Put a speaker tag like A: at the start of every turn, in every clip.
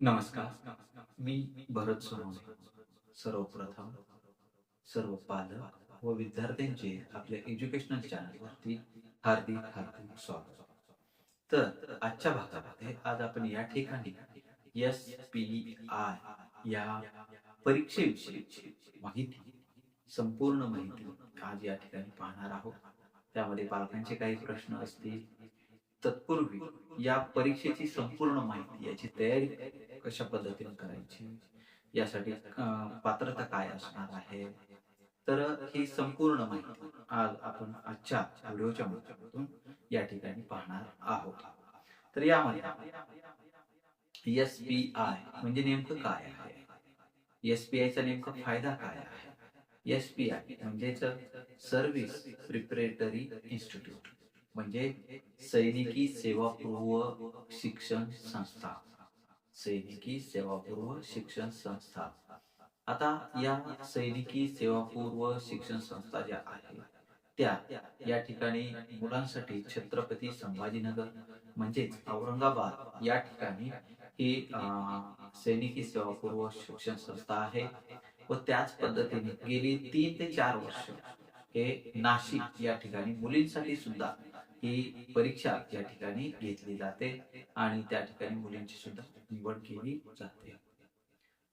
A: नमस्कार. मी भरत सोनवणे सर्वप्रथम सर्व पालक व विद्यार्थ्यांचे आपल्या एज्युकेशनल चॅनलवरती हार्दिक हार्दिक स्वागत. तर आजच्या भागामध्ये आज आपण या ठिकाणी एस पी आय या परीक्षेविषयीची माहिती संपूर्ण माहिती आज या ठिकाणी पाहणार आहोत. त्यामध्ये पालकांचे काही प्रश्न असतील. तत्पूर्वी या परीक्षेची संपूर्ण माहिती याची तयारी कशा पद्धतीने करायची? यासाठी पात्रता काय असणार आहे? तर ही संपूर्ण माहिती आज आपण आजच्या व्हिडिओच्या माध्यमातून या ठिकाणी पाहणार आहोत. तर यामध्ये एस पी आय म्हणजे नेमकं काय आहे? एस पी आयचा नेमका फायदा काय आहे? एस पी आय म्हणजेच सर्व्हिस प्रिपरेटरी इन्स्टिट्यूट म्हणजे सैनिकी सेवापूर्व शिक्षण संस्था. सैनिकी सेवापूर्व शिक्षण संस्था. आता या सैनिकी सेवापूर्व शिक्षण संस्था ज्या आहेत त्या या ठिकाणी मुलांसाठी छत्रपती संभाजीनगर म्हणजेच औरंगाबाद या ठिकाणी ही अं, सैनिकी सेवापूर्व शिक्षण संस्था आहे व त्याच पद्धतीने गेली तीन ते चार वर्ष हे नाशिक या ठिकाणी मुलींसाठी सुद्धा ही परीक्षा या ठिकाणी घेतली जाते आणि त्या ठिकाणी मुलींची सुद्धा निवड केली जाते.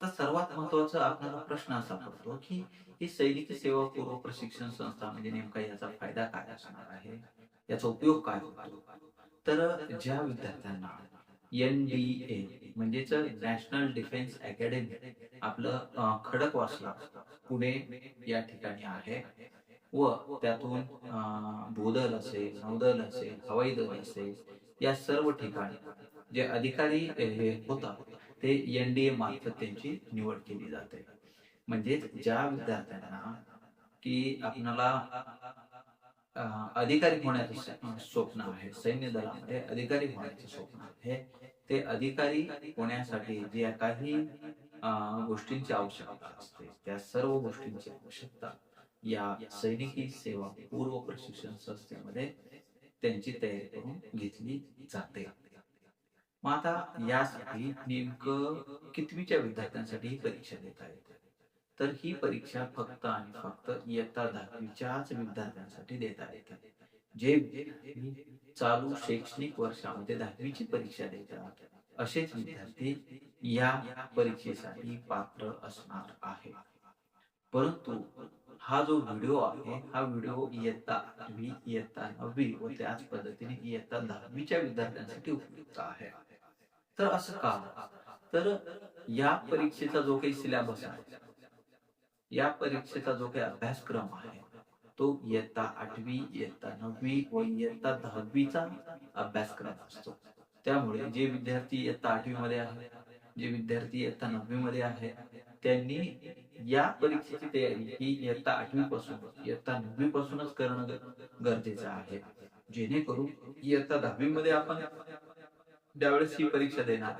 A: तर सर्वात महत्त्वाचा आपल्याला प्रश्न असा पडतो की ही सैनिक सेवा पूर्व प्रशिक्षण संस्था म्हणजे नेमका याचा फायदा काय असणार आहे? याचा उपयोग काय होतो? तर ज्या विद्यार्थ्यांना एन डी ए म्हणजेच नॅशनल डिफेन्स अकॅडमी आपलं खडकवासला पुणे या ठिकाणी आहे. व त्यातून भूदल असेल नौदल असेल हवाई दल असेल या सर्व ठिकाणी जे अधिकारी होता होतात ते एनडीए मार्फत त्यांची निवड केली जाते. म्हणजे ज्या विद्यार्थ्यांना की आपणाला अधिकारी होण्याचं स्वप्न आहे सैन्य दलामध्ये अधिकारी होण्याचं स्वप्न आहे ते अधिकारी होण्यासाठी ज्या काही गोष्टींची आवश्यकता असते त्या सर्व गोष्टींची आवश्यकता या सैनिकी सेवा पूर्व प्रशिक्षण संस्थेमध्ये त्यांची तयारी करून घेतली जाते. मग आता यासाठी नेमकं कितवीच्या विद्यार्थ्यांसाठी ही परीक्षा देता येते? तर ही परीक्षा फक्त आणि फक्त इयत्ता दहावीच्याच विद्यार्थ्यांसाठी देता येते. जे चालू शैक्षणिक वर्षामध्ये दहावीची परीक्षा देतात असेच विद्यार्थी या परीक्षेसाठी पात्र असणार आहे परंतु हा जो व्हिडिओ आहे, हा व्हिडिओ इयत्ता आठवी इयत्ता नववी व त्याच पद्धतीने इयत्ता दहावीच्या विद्यार्थ्यांसाठी उपयुक्त आहे. तर असं का? तर या परीक्षेचा जो काही सिलेबस आहे, या परीक्षेचा जो काही अभ्यासक्रम आहे तो इयत्ता आठवी, इयत्ता नववी व इयत्ता दहावीचा अभ्यासक्रम असतो. त्यामुळे जे विद्यार्थी इयत्ता आठवी मध्ये आहे, जे विद्यार्थी इयत्ता नववी मध्ये आहे त्यांनी या परीक्षेची तयारी ही इयत्ता आठवी पासून इयत्ता नववी पासूनच करणं गरजेचं आहे. जेणेकरून इयत्ता दहावी मध्ये आपण ज्यावेळेस ही परीक्षा देणार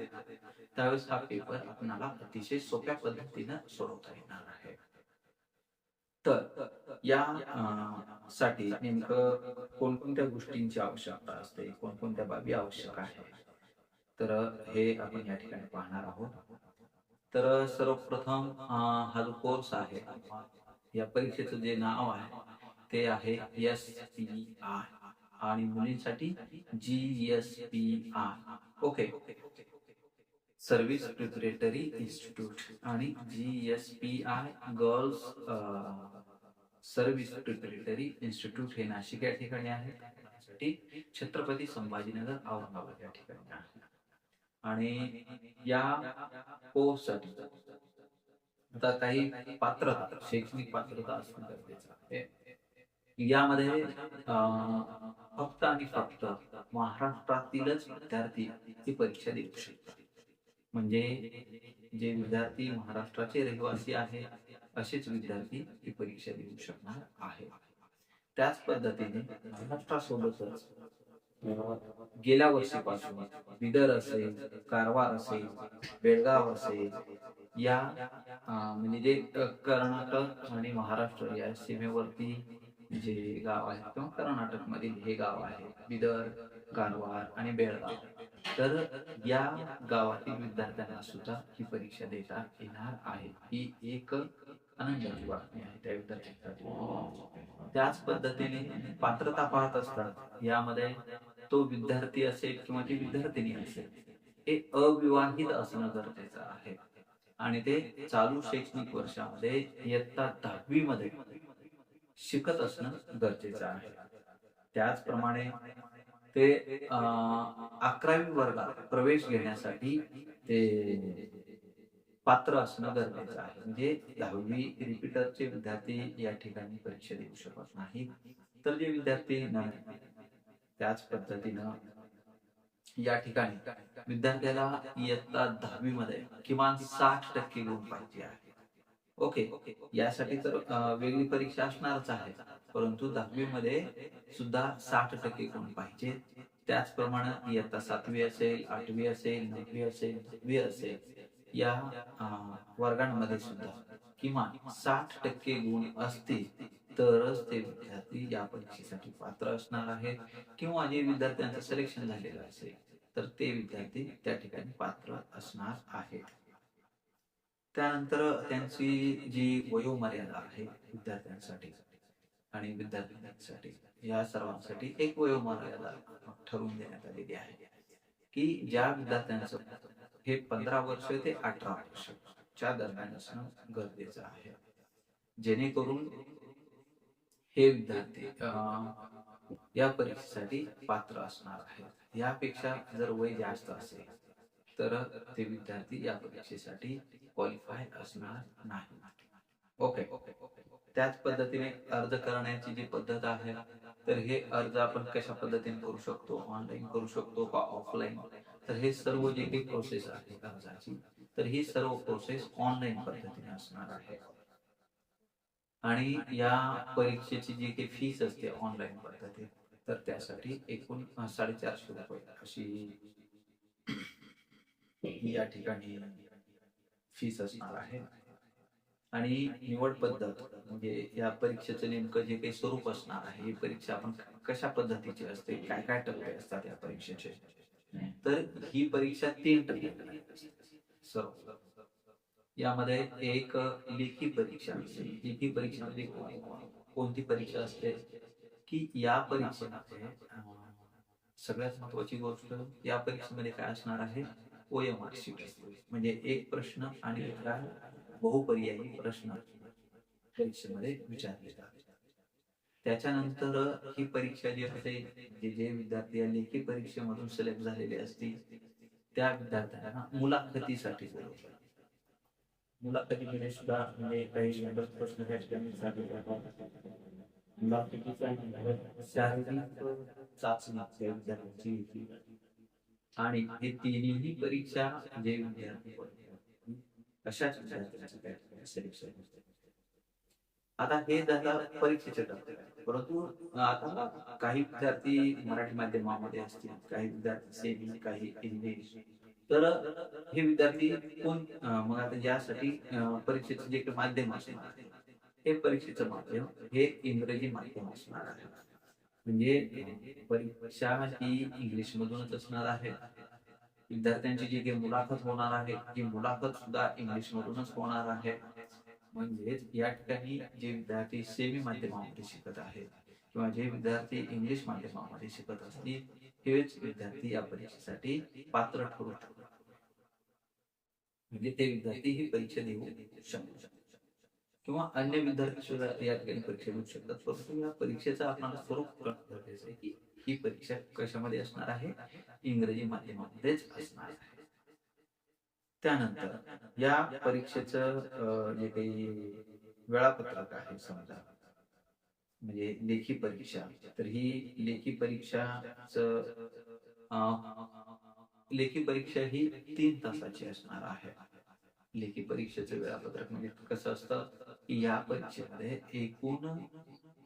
A: त्यावेळेस हा पेपर आपणाला अतिशय सोप्या पद्धतीनं सोडवता येणार आहे. तर या साठी नेमकं कोणकोणत्या गोष्टींची आवश्यकता असते कोणकोणत्या बाबी आवश्यक आहे तर हे आपण या ठिकाणी पाहणार आहोत. तर सर्वप्रथम हा जो कोर्स आहे. या परीक्षेचं जे नाव आहे ते आहे एस पी आय आणि मुलींसाठी G S P I okay. Service preparatory institute आणि G S P I girls service preparatory institute हे नाशिक या ठिकाणी आहे. छत्रपती संभाजीनगर औरंगाबाद या ठिकाणी आहे. आणि या कोर्ससाठी आता काही पात्रता शैक्षणिक पात्रता असणं गरजेचं आहे. यामध्ये फक्त आणि फक्त महाराष्ट्रातीलच विद्यार्थी ही परीक्षा देऊ शकतात. म्हणजे जे विद्यार्थी महाराष्ट्राचे रहिवासी आहे असेच विद्यार्थी ही परीक्षा देऊ शकणार आहे त्याच पद्धतीने महाराष्ट्रासोबतच गेल्या वर्षीपासून बिदर असेल कारवार असेल बेळगाव असेल या म्हणजे जे कर्नाटक आणि महाराष्ट्र या सीमेवरती जे गाव आहे किंवा कर्नाटक मधील हे गाव आहे बिदर कारवार आणि बेळगाव तर या गावातील विद्यार्थ्यांना सुद्धा ही परीक्षा देता येणार आहे. ही एक आनंदाची बातमी आहे त्या विद्यार्थ्यांसाठी. त्याच पद्धतीने पात्रता पाहत असतात. यामध्ये तो विद्यार्थी असेल किंवा ती विद्यार्थिनी असेल हे अविवाहित असणं गरजेचं आहे. आणि ते चालू शैक्षणिक वर्षामध्ये इयत्ता दहावी मध्ये शिकत असणं गरजेचं आहे. त्याचप्रमाणे ते अं, अकरावी वर्गात प्रवेश घेण्यासाठी ते पात्र असणं गरजेचं आहे. म्हणजे दहावी रिपीटरचे विद्यार्थी या ठिकाणी परीक्षा देऊ शकत नाही तर जे विद्यार्थी त्याच पद्धतीनं या ठिकाणी विद्यार्थ्याला इयत्ता दहावी मध्ये किमान साठ टक्के गुण पाहिजे आहे. ओके यासाठी तर वेगळी परीक्षा असणारच आहे परंतु दहावी मध्ये सुद्धा साठ टक्के गुण पाहिजे. त्याचप्रमाणे इयत्ता सातवी असेल आठवी असेल नववी असेल दहावी असेल या वर्गांमध्ये सुद्धा किमान साठ टक्के गुण असतील. तरच ते विद्यार्थी या परीक्षेसाठी पात्र असणार आहेत किंवा जे विद्यार्थ्यांचं सिलेक्शन झालेलं असेल तर ते विद्यार्थी त्या ठिकाणी पात्र असणार आहेत. त्यानंतर त्यांची जी वयोमर्यादा आहे विद्यार्थ्यांसाठी आणि विद्यार्थ्यांसाठी या सर्वांसाठी एक वयोमर्यादा ठरवून देण्यात आलेली आहे की ज्या विद्यार्थ्यांचं हे पंधरा वर्ष ते अठरा वर्ष च्या दरम्यान असणं गरजेचं आहे. जेणेकरून हे विद्यार्थी या परीक्षेसाठी पात्र असणार आहेत. यापेक्षा जर वय जास्त असेल तर ते विद्यार्थी या परीक्षेसाठी क्वालिफाय असणार नाही. ओके त्याच पद्धतीने अर्ज करण्याची जी पद्धत आहे तर हे अर्ज आपण कशा पद्धतीने करू शकतो? ऑनलाईन करू शकतो का ऑफलाईन तर हे सर्व जे काही प्रोसेस आहे अर्जाची तर ही सर्व प्रोसेस ऑनलाईन पद्धतीने असणार आहे आणि या परीक्षेची जी काही फीस असते ऑनलाईन पद्धतीत तर त्यासाठी एकूण साडेचारशे रुपये अशी या ठिकाणी फीस असणार आहे. आणि निवड पद्धत म्हणजे या परीक्षेचं नेमकं जे काही स्वरूप असणार आहे ही परीक्षा आपण कशा पद्धतीची असते काय काय टप्पे असतात या परीक्षेचे तर ही परीक्षा तीन टप्प्यात सर्व. यामध्ये एक लेखी परीक्षा असते लेखी परीक्षेमध्ये म्हणजे कोणती परीक्षा असते? की या परीक्षेमध्ये सगळ्यात महत्वाची गोष्ट या परीक्षेमध्ये काय असणार आहे? ओएमआर शीट म्हणजे एक प्रश्न आणि दुसरा बहुपर्यायी प्रश्न परीक्षेमध्ये विचारले त्याच्यानंतर ही परीक्षा जी असते जे जे विद्यार्थी या लेखी परीक्षेमधून सिलेक्ट झालेले असतील त्या विद्यार्थ्यांना मुलाखतीसाठी बोलवतात.
B: मुलाखतीमध्ये सुद्धा म्हणजे काही प्रश्न त्या ठिकाणी
A: चाचणी आणि हे तिन्ही परीक्षा जे विद्यार्थी पडले, आता हे झालं परीक्षेचे परंतु आता काही विद्यार्थी मराठी माध्यमामध्ये असतील काही विद्यार्थी सेमी काही इंग्लिश तर हे विद्यार्थी कोण? मग आता ज्यासाठी परीक्षेचं जे काही माध्यम असणार हे परीक्षेचं माध्यम हे इंग्रजी माध्यम असणार आहे. म्हणजे परीक्षा ही इंग्लिश मधूनच असणार आहे. विद्यार्थ्यांची जी काही मुलाखत होणार आहे ती मुलाखत सुद्धा इंग्लिश मधूनच होणार आहे. म्हणजेच या ठिकाणी जे विद्यार्थी सेमी माध्यमामध्ये शिकत आहेत किंवा जे विद्यार्थी इंग्लिश माध्यमामध्ये शिकत असतील तेच विद्यार्थी या परीक्षेसाठी पात्र ठरू शकतात म्हणजे ते विद्यार्थी ही परीक्षा देऊ शकतात. किंवा अन्य विद्यार्थी सुद्धा या ठिकाणी परीक्षा देऊ शकतात. परंतु या परीक्षेचा आपल्याला स्वरूप कळणं गरजेचं आहे की ही परीक्षा कशामध्ये असणार आहे? इंग्रजी माध्यमामध्येच असणार आहे. त्यानंतर या परीक्षेचं जे काही वेळापत्रक आहे समजा म्हणजे लेखी परीक्षा. तर ही लेखी परीक्षाच लेखी परीक्षा ही तीन तासाची असणार आहे. लेखी परीक्षेचं वेळापत्रक म्हणजे कसं असतं? की या परीक्षेमध्ये एकूण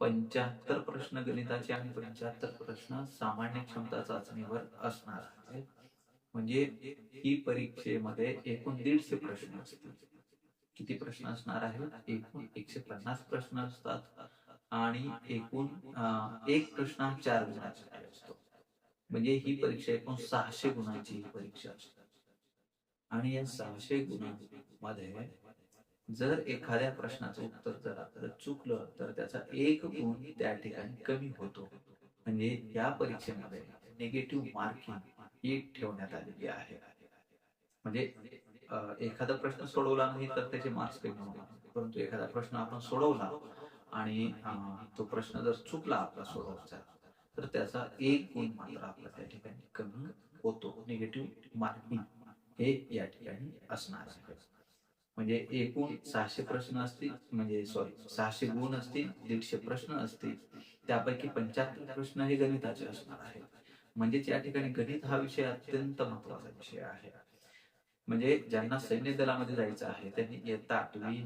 A: पंच्याहत्तर प्रश्न गणिताचे आणि पंच्याहत्तर प्रश्न सामान्य क्षमता चाचणीवर असणार आहे म्हणजे ही परीक्षेमध्ये एकूण दीडशे प्रश्न असतील. किती प्रश्न असणार आहेत? एकूण एकशे पन्नास प्रश्न असतात. आणि एकूण एक प्रश्न चार गुणाचा असतो म्हणजे ही परीक्षा एकूण सहाशे गुणांची ही परीक्षा असते आणि या सहाशे गुणांमध्ये जर एखाद्या प्रश्नाचं उत्तर जर आपलं चुकलं तर त्याचा एक गुण त्या ठिकाणी कमी होतो. म्हणजे या परीक्षेमध्ये निगेटिव्ह मार्किंग ही ठेवण्यात आलेली आहे. म्हणजे एखादा प्रश्न सोडवला नाही तर त्याचे मार्क्स कमी होणार. परंतु एखादा प्रश्न आपण सोडवला आणि तो प्रश्न जर चुकला आपला सोडवायचा तर त्याचा एक गुण मात्र आपला त्या ठिकाणी कमी होतो. निगेटिव्ह मार्किंग हे या ठिकाणी असणार आहे. म्हणजे एकूण सहाशे प्रश्न असतील म्हणजे सॉरी सहाशे गुण असतील दीडशे प्रश्न असतील त्यापैकी पंच्याहत्तर प्रश्न हे गणिताचे असणार आहेत. म्हणजेच या ठिकाणी गणित हा विषय अत्यंत महत्त्वाचा विषय आहे. म्हणजे ज्यांना सैन्य दलामध्ये जायचं आहे त्यांनी इयत्ता आठवी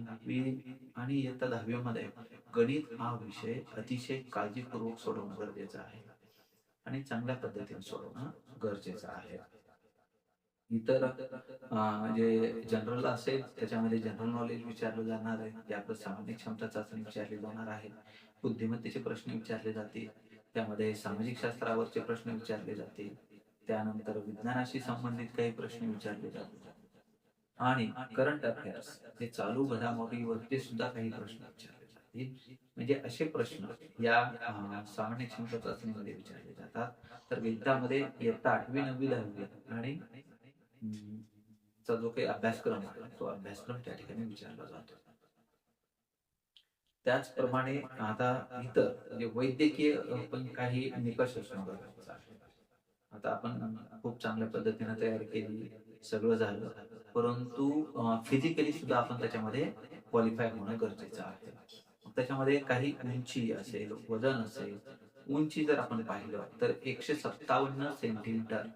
A: आणि इयत्ता दहावी मध्ये गणित हा विषय अतिशय काळजीपूर्वक सोडवणं गरजेचं आहे आणि चांगल्या पद्धतीने सोडवणं गरजेचं आहे. इतर जे जनरल असेल त्याच्यामध्ये जनरल नॉलेज विचारलं जाणार आहे. जे सामान्य क्षमता चाचणी विचारली जाणार आहे. बुद्धिमत्तेचे प्रश्न विचारले जातील. त्यामध्ये सामाजिक शास्त्रावरचे प्रश्न विचारले जातील. त्यानंतर विज्ञानाशी संबंधित काही प्रश्न विचारले जातात आणि करंट अफेअर्स ते चालू घडामोडीवरती सुद्धा काही प्रश्न विचारले जातील. म्हणजे असे प्रश्न या सामान्य क्षमता चाचणीमध्ये विचारले जातात. तर गणितामध्ये इयत्ता आठवी नववी दहावी आणि चा जो काही अभ्यासक्रम आहे तो अभ्यासक्रम त्या ठिकाणी विचारला जातो. त्याचप्रमाणे आता इतर म्हणजे वैद्यकीय पण काही निकष असणं गरजेचं आहे. आता आपण खूप चांगल्या पद्धतीने तयार केली. सगळं झालं. परंतु फिजिकली सुद्धा आपण त्याच्यामध्ये क्वालिफाय होणं गरजेचं आहे. त्याच्यामध्ये काही उंची असेल वजन असेल उंची जर आपण पाहिलं तर एकशे सत्तावन्न सेंटीमीटर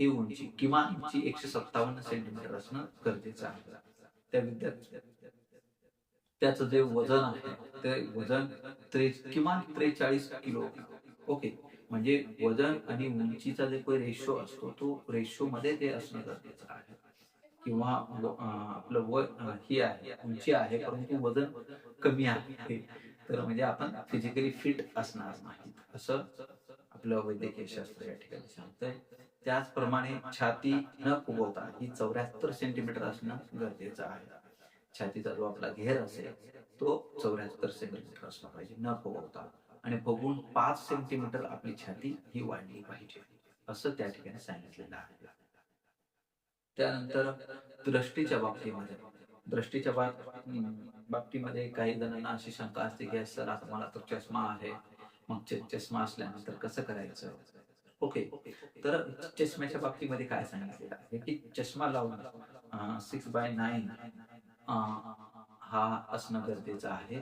A: ही उंची किमान उंची एकशे सत्तावन्न सेंटीमीटर असणं गरजेचं आहे. त्या विद्यार्थी त्याचं जे वजन आहे ते वजन त्रे किमान त्रेचाळीस किलो. ओके. म्हणजे वजन आणि उंचीचा जे काही रेशो असतो तो रेशो मध्ये ते असणं गरजेचं आहे. किंवा आपलं व ही आहे उंची आहे परंतु वजन कमी आहे. तर म्हणजे आपण फिजिकली फिट असणार नाही. असं आपलं वैद्यकीय शास्त्र या ठिकाणी सांगतंय. त्याचप्रमाणे छाती न फुगवता ही चौऱ्याहत्तर सेंटीमीटर असणं गरजेचं आहे. छातीचा जो आपला घेर असेल तो चौऱ्याहत्तर सेंटीमीटर असला पाहिजे न फुगवता. आणि बघून पाच सेंटीमीटर आपली छाती ही वाढली पाहिजे. असं त्या ठिकाणी सांगितलेलं आहे. त्यानंतर दृष्टीच्या बाबतीमध्ये. दृष्टीच्या बाब- बाबतीमध्ये काही जणांना अशी शंका असते की सर आता मला तर चष्मा आहे. मग चष्मा असल्यानंतर कसं करायचं? ओके. तर चष्म्याच्या बाबतीमध्ये काय सांगितलेलं आहे की चष्मा लावून सिक्स बाय नाईन हा असणं गरजेचं आहे.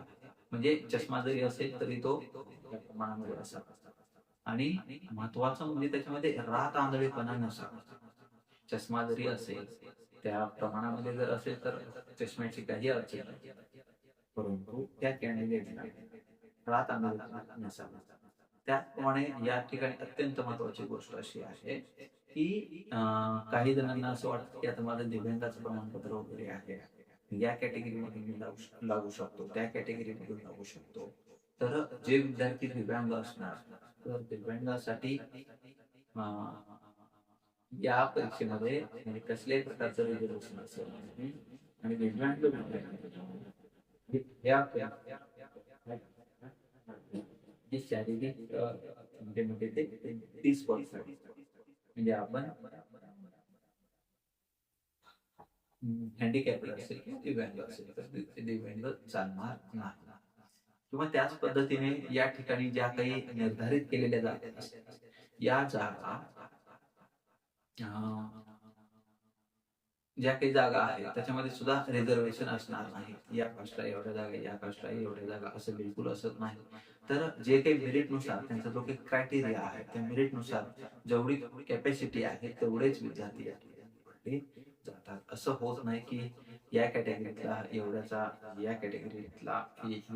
A: म्हणजे चष्मा जरी असेल तरी तो प्रमाणामध्ये असावा. आणि महत्वाचं म्हणजे त्याच्यामध्ये रात आंधळेपणा नसावा. चष्मा जरी असेल त्या प्रमाणामध्ये जर असेल तर चष्म्याची काही अडचण परंतु त्या कॅन्डिडेटला रात आंधळेपणा नसावा. त्याचप्रमाणे या ठिकाणी अत्यंत महत्वाची गोष्ट अशी आहे की काही जणांना असं वाटतं की आता माझं दिव्यांगाचं प्रमाणपत्र वगैरे आहे. या कॅटेगरीमध्ये मी लागू लागू शकतो त्या कॅटेगरीमधून लागू शकतो. तर जे विद्यार्थी दिव्यांग असणार तर दिव्यांगासाठी या परीक्षेमध्ये म्हणजे कसल्याही प्रकारचं रिझर्वेशन असेल आणि दिव्यांग शारीरिक म्हणजे ते तीस पर्सेंट म्हणजे आपण हँडिकॅप असेल किंवा दिव्यांग असेल तर ते दिव्यांग चालणार नाही. किंवा त्याच पद्धतीने या ठिकाणी ज्या काही निर्धारित केलेल्या जागा असतात या जागा ज्या काही जागा आहेत त्याच्यामध्ये सुद्धा रिझर्वेशन असणार नाही. या कास्टला एवढ्या जागा या कास्टला एवढ्या जागा असं बिलकुल असत नाही. तर जे काही मेरिटनुसार त्यांचा जो काही क्रायटेरिया आहे त्या मेरिटनुसार जेवढी कॅपॅसिटी आहे तेवढेच विद्यार्थी या ठिकाणी जातात. असं होत नाही की या कॅटेगरीतला एवढ्याचा या कॅटेगरीतला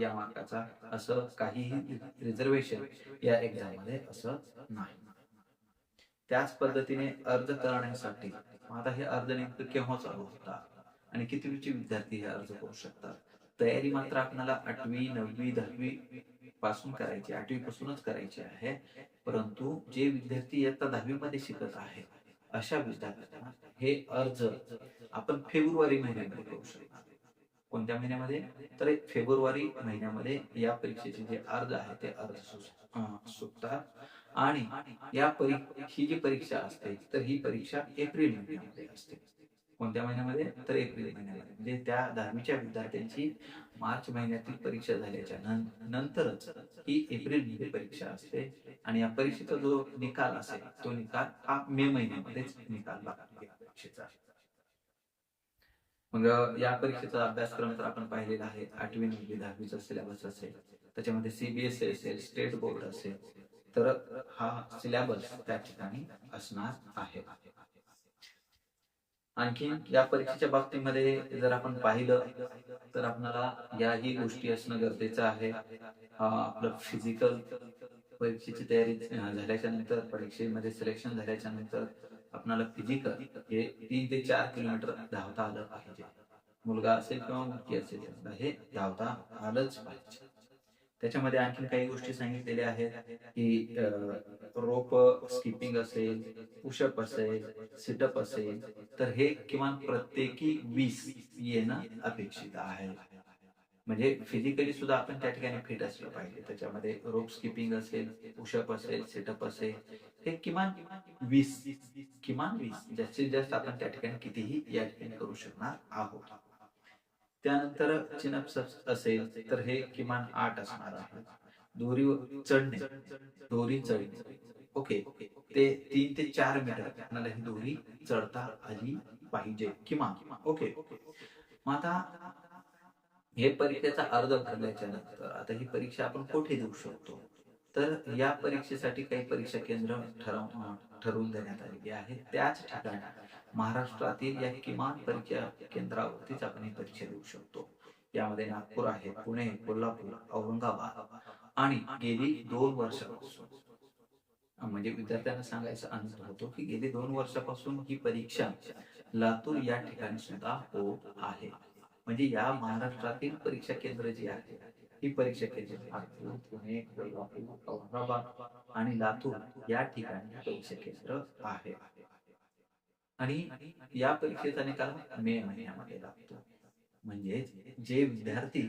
A: या मार्काचा असं काहीही रिझर्वेशन या एक्झाममध्ये असं नाही. त्याच पद्धतीने अर्ज करण्यासाठी आता हे अर्ज नेमकं केव्हा चालू होतात? आणि कितवीचे विद्यार्थी हे अर्ज करू शकतात? तयारी मात्र आपल्याला आठवी नववी दहावी पासून करायची आठवी पासूनच करायची आहे. परंतु जे विद्यार्थी इयत्ता दहावी मध्ये शिकत आहेत अशा विद्यार्थ्यांना हे अर्ज आपण फेब्रुवारी महिन्यामध्ये करू शकतो कोणत्या महिन्यामध्ये? तर एक फेब्रुवारी महिन्यामध्ये या परीक्षेचे जे अर्ज आहे ते अर्ज सुटतात. आणि या परी ही जी परीक्षा असते तर ही परीक्षा एप्रिल महिन्यामध्ये असते. कोणत्या महिन्यामध्ये? तर एप्रिल महिन्यामध्ये. म्हणजे त्या दहावीच्या विद्यार्थ्यांची मार्च महिन्यातील परीक्षा झाल्याच्या नंतरच ही एप्रिलमध्ये परीक्षा असते. आणि या परीक्षेचा जो निकाल असेल तो निकाल हा मे महिन्यामध्येच निकाल परीक्षेचा. मग या परीक्षेचा अभ्यासक्रम तर आपण पाहिलेला आहे. आठवी नववी दहावीचा सिलेबस असेल. त्याच्यामध्ये सीबीएसई असेल स्टेट बोर्ड असेल. तर हा सिलेबस त्या ठिकाणी असणार आहे. आणखी या परीक्षेच्या बाबतीमध्ये जर आपण पाहिलं तर आपल्याला याही गोष्टी असणं गरजेचं आहे. आपलं फिजिकल परीक्षेची तयारी झाल्याच्यानंतर परीक्षेमध्ये सिलेक्शन झाल्याच्यानंतर आपल्याला फिजिकल हे तीन ते चार किलोमीटर धावता आलं पाहिजे. मुलगा असेल किंवा मुलगी असेल हे धावता आलंच पाहिजे. त्याच्यामध्ये आणखी काही गोष्टी सांगितलेल्या आहेत की रोप स्किपिंग असेल पुशअप असेल सिटअप असेल तर हे किमान प्रत्येकी वीस येणं अपेक्षित आहे. म्हणजे फिजिकली सुद्धा आपण त्या ठिकाणी फिट असलं पाहिजे. त्याच्यामध्ये रोप स्किपिंग असेल पुशअप असेल सिटअप असेल हे किमान वीस किमान वीस जास्तीत जास्त आपण त्या ठिकाणी कितीही या ठिकाणी करू शकणार आहोत. त्यानंतर चिनअप्स असेल तर हे किमान आठ असणार आहे. दोरी चढणे दोरी चढणे. ओके ते तीन ते चार मीटर. आपल्याला ही दोरी चढता आली पाहिजे किमान. ओके. मग आता हे परीक्षेचा अर्ज भरल्याच्या नंतर आता ही परीक्षा आपण कुठे देऊ शकतो? तर या परीक्षेसाठी काही परीक्षा केंद्र ठरव ठरवून देण्यात आलेली आहे त्याच ठिकाणी महाराष्ट्रातील या किमान परीक्षा केंद्रावरतीच आपण ही परीक्षा देऊ शकतो. यामध्ये नागपूर आहे पुणे कोल्हापूर औरंगाबाद आणि गेली दोन वर्षापासून. म्हणजे विद्यार्थ्यांना सांगायचा आनंद होतो की गेली दोन वर्षापासून ही परीक्षा लातूर या ठिकाणी सुद्धा होत आहे. म्हणजे या महाराष्ट्रातील परीक्षा केंद्र जी आहे ही परीक्षा केली. नागपूर पुणे कोल्हापूर औरंगाबाद आणि लातूर या ठिकाणी परीक्षा केंद्र आहे. आणि या परीक्षेचा निकाल मे महिन्यामध्ये लागतो. म्हणजे जे विद्यार्थी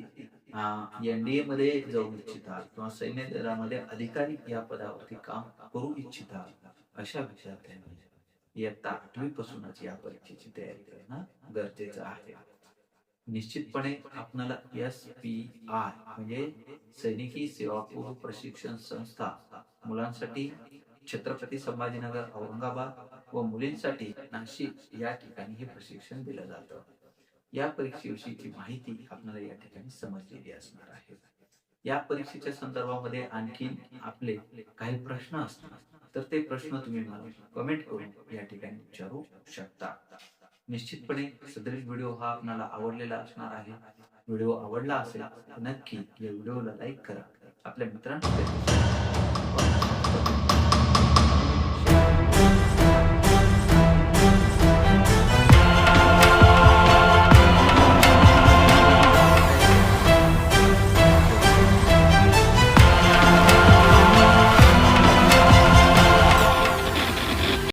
A: एनडीए मध्ये जाऊ इच्छितात किंवा सैन्य दलामध्ये अधिकारी या पदावरती काम करू इच्छितात अशा विद्यार्थ्यांनी इयत्ता आठवी पासूनच या परीक्षेची तयारी करणं गरजेचं आहे. निश्चितपणे आपणाला एस पी आय म्हणजे सैनिकी सेवा पूर्व प्रशिक्षण संस्था मुलांसाठी छत्रपती संभाजीनगर औरंगाबाद व मुलींसाठी नाशिक या ठिकाणी हे प्रशिक्षण दिलं जातं. या परीक्षेविषयीची माहिती आपल्याला या ठिकाणी समजलेली असणार आहे. या परीक्षेच्या संदर्भामध्ये आणखी आपले काही प्रश्न असतील तर ते प्रश्न तुम्ही मला कमेंट करून या ठिकाणी विचारू शकता. निश्चितपणे सदरील व्हिडिओ हा आपणाला आवडलेला असणार आहे. व्हिडिओ आवडला असेल नक्की या व्हिडिओला लाईक करा. आपल्या मित्रांपर्यंत